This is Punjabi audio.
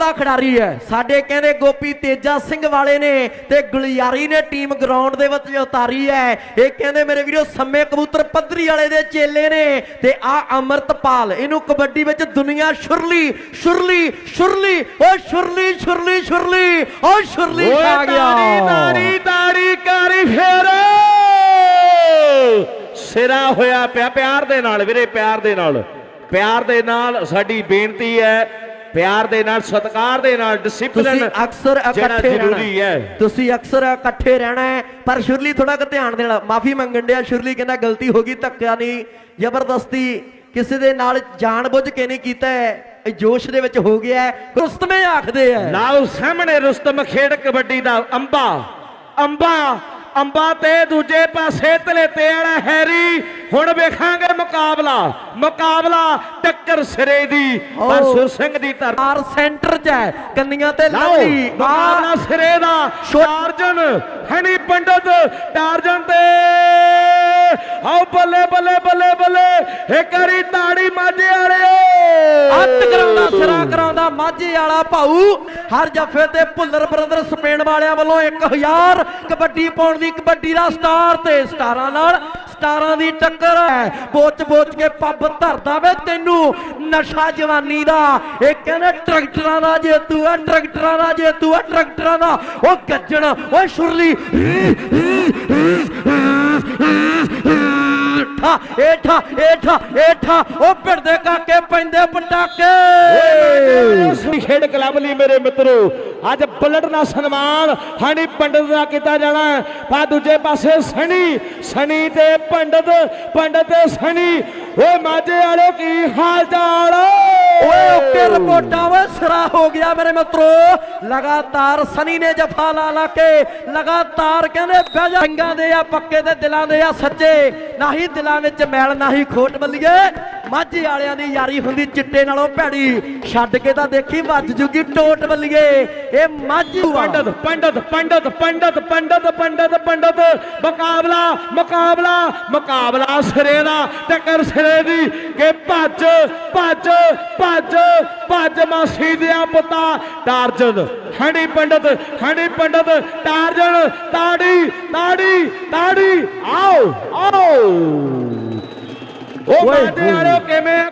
ਦਾ ਖਿਡਾਰੀ ਹੈ। ਸਾਡੇ ਕਹਿੰਦੇ ਗੋਪੀ ਤੇਜਾ ਸਿੰਘ ਵਾਲੇ ਨੇ ਤੇ ਗੁਲਿਆਰੀ ਨੇ ਟੀਮ ਗਰਾਊਂਡ ਦੇ ਵਿੱਚ ਉਤਾਰੀ ਹੈ। ਇਹ ਕਹਿੰਦੇ ਮੇਰੇ ਵੀਰੋ ਸੰਮੇ ਕਬੂਤਰ ਪੱਧਰੀ ਵਾਲੇ ਦੇ ਚੇਲੇ ਨੇ ਤੇ ਆ ਅਮਰਤਪਾਲ ਇਹਨੂੰ ਕਬੱਡੀ ਵਿੱਚ ਦੁਨੀਆ ਸ਼ੁਰਲੀ ਸ਼ੁਰਲੀ ਸ਼ੁਰਲੀ ਓ ਸ਼ੁਰਲੀ ਸ਼ੁਰਲੀ ਸ਼ੁਰਲੀ ਓ ਸ਼ੁਰਲੀ ਖਾ ਗਿਆ ਤਾੜੀ ਤਾੜੀ ਕਰੀ ਫੇਰ। ਸਿਰਾ ਹੋਇਆ ਪਿਆ ਪਿਆਰ ਦੇ ਨਾਲ ਵੀਰੇ ਪਿਆਰ ਦੇ ਨਾਲ। ਪਿਆਰ ਦੇ ਨਾਲ ਸਾਡੀ ਬੇਨਤੀ ਹੈ ਪਿਆਰ ਦੇ ਨਾਲ ਸਤਿਕਾਰ ਦੇ ਨਾਲ ਤੁਸੀਂ ਡਿਸਪਲਿਨ ਅਕਸਰ ਜਿਹੜਾ ਇਕੱਠੇ ਜ਼ਰੂਰੀ ਹੈ। ਤੁਸੀਂ ਅਕਸਰ ਇਕੱਠੇ ਰਹਿਣਾ ਹੈ ਪਰ ਸ਼ੁਰਲੀ ਥੋੜਾ ਕੁ ਧਿਆਨ ਦੇਣਾ। ਮਾਫੀ ਮੰਗਣ ਡਿਆ ਸ਼ੁਰਲੀ ਕਹਿੰਦਾ ਗਲਤੀ ਹੋ ਗਈ ਧੱਕਿਆ ਨਹੀਂ। ਜ਼ਬਰਦਸਤੀ ਕਿਸੇ ਦੇ ਨਾਲ ਜਾਣਬੁੱਝ ਕੇ ਨਹੀਂ ਕੀਤਾ ਹੈ। ਇਹ ਜੋਸ਼ ਦੇ ਵਿੱਚ ਹੋ ਗਿਆ ਰੁਸਤਮੇ ਆਖਦੇ ਆ ਲਾਓ ਸਾਹਮਣੇ ਰੁਸਤਮ ਖੇਡ ਕਬੱਡੀ ਦਾ ਅੰਬਾ। ਅੰਬਾ ਅੰਬਾ ਤੇ ਦੂਜੇ ਪਾਸੇ ਤਲੇਤੇ ਵਾਲਾ ਹੈਰੀ। ਹੁਣ ਵੇਖਾਂਗੇ ਮੁਕਾਬਲਾ। ਮੁਕਾਬਲਾ ਟੱਕਰ ਸਿਰੇ ਦੀ ਪਰ। ਸੁਰ ਸਿੰਘ ਦੀ ਧਰ ਆਰ ਸੈਂਟਰ 'ਚ ਹੈ ਕੰਨੀਆਂ ਤੇ ਲੱਲੀ ਮੁਕਾਬਲਾ ਸਿਰੇ ਦਾ। ਟਾਰਜਨ ਹਣੀ ਪੰਡਤ ਟਾਰਜਨ ਤੇ। ਆਓ ਬੱਲੇ ਬੱਲੇ ਬੱਲੇ ਬੱਲੇ। ਇੱਕ ਵਾਰੀ ਤਾੜੀ ਅੱਤ ਕਰਾਉਂਦਾ ਮਾਝੇ ਵਾਲਾ ਭਾਊ। ਹਰ ਜੱਫੇ ਤੇ ਭੁੱਲਰ ਬ੍ਰਦਰ ਸਪੇਨ ਵਾਲਿਆਂ ਵੱਲੋਂ 1000 ਕਬੱਡੀ ਪਾਉਣ ਦੀ ਕਬੱਡੀ ਦਾ ਸਟਾਰ ਤੇ ਸਟਾਰਾਂ ਨਾਲ ਸਟਾਰਾਂ ਦੀ ਟੱਕਰ ਹੈ। ਬੋਚ ਬੋਚ ਕੇ ਪੱਬ ਧਰਦਾ ਵੇ ਤੈਨੂੰ। ਨਸ਼ਾ ਜਵਾਨੀ ਦਾ। ਇਹ ਕਹਿੰਦੇ ਟਰੈਕਟਰਾਂ ਦਾ ਜੇਤੂ ਆ ਟਰੈਕਟਰਾਂ ਦਾ ਜੇਤੂ ਆ ਟਰੈਕਟਰਾਂ ਦਾ। ਉਹ ਗੱਜਣ, ਓਏ ਸ਼ੁਰਲੀ। ਠਾ ਏਠਾ ਏਠਾ ਏਠਾ ਉਹ ਪਿੜਦੇ ਕਾਕੇ ਪੈਂਦੇ ਪਟਾਕੇ। ਖੇਡ ਕਲੱਬ ਲਈ ਮੇਰੇ ਮਿੱਤਰੋ, ਅੱਜ ਬੁਲਟ ਨਾਲ ਸਨਮਾਨ ਹਣੀ ਪੰਡਤ ਦਾ ਕੀਤਾ ਜਾਣਾ ਪਰ ਦੂਜੇ ਪਾਸੇ ਸਣੀ ਸਣੀ ਤੇ ਪੰਡਤ ਪੰਡਤ ਤੇ ਸਣੀ, ਓਏ ਮਾਝੇ ਵਾਲੇ ਕੀ ਹਾਲ ਚਾਲ? ਓਏ ਓਕੇ ਰਿਪੋਰਟਾਂ ਓਏ ਸਿਰਾ ਹੋ ਗਿਆ ਮੇਰੇ ਮਿੱਤਰੋ। ਲਗਾਤਾਰ ਸਨੀ ਨੇ ਜਫਾ ਲਾ ਲਾ ਕੇ ਲਗਾਤਾਰ ਕਹਿੰਦੇ ਬਹਿ ਜਾ। ਦੇ ਆ, ਪੱਕੇ ਤੇ ਦਿਲਾਂ ਦੇ ਆ, ਸੱਚੇ। ਨਾ ਹੀ ਦਿਲਾਂ ਵਿੱਚ ਮੈਲ, ਨਾ ਹੀ ਖੋਟ ਬੱਲੀਏ। ਮਾਝੀ ਵਾਲਿਆਂ ਦੀ ਯਾਰੀ ਹੁੰਦੀ ਚਿੱਟੇ ਨਾਲੋਂ ਭੈੜੀ। ਛੱਡ ਕੇ ਤਾਂ ਦੇਖੀ ਵੱਜ ਜੂਗੀ ਟੋਟ ਬੱਲੀਏ। ਇਹ ਮਾਝੀ ਪੰਡਤ ਪੰਡਤ ਪੰਡਤ ਪੰਡਤ ਪੰਡਤ ਪੰਡਤ ਪੰਡਤ। ਮੁਕਾਬਲਾ ਮੁਕਾਬਲਾ ਮੁਕਾਬਲਾ ਸਿਰੇ ਦਾ, ਟੱਕਰ ਸਿਰੇ ਦੀ। ਕਿ ਭੱਜ ਭੱਜ ਭੱਜ ਭੱਜ ਮਾਸੀ ਦਿਆ ਪੁੱਤਾ। ਟਾਰਜਨ, ਹਣੀ ਪੰਡਤ ਹਣੀ ਪੰਡਤ। ਟਾਰਜਨ, ਤਾੜੀ ਤਾੜੀ ਤਾੜੀ। ਆਓ ਆਓ। ਉਹ ਓਏ ਬਾਦੇ ਵਾਲਿਓ ਕਿਵੇਂ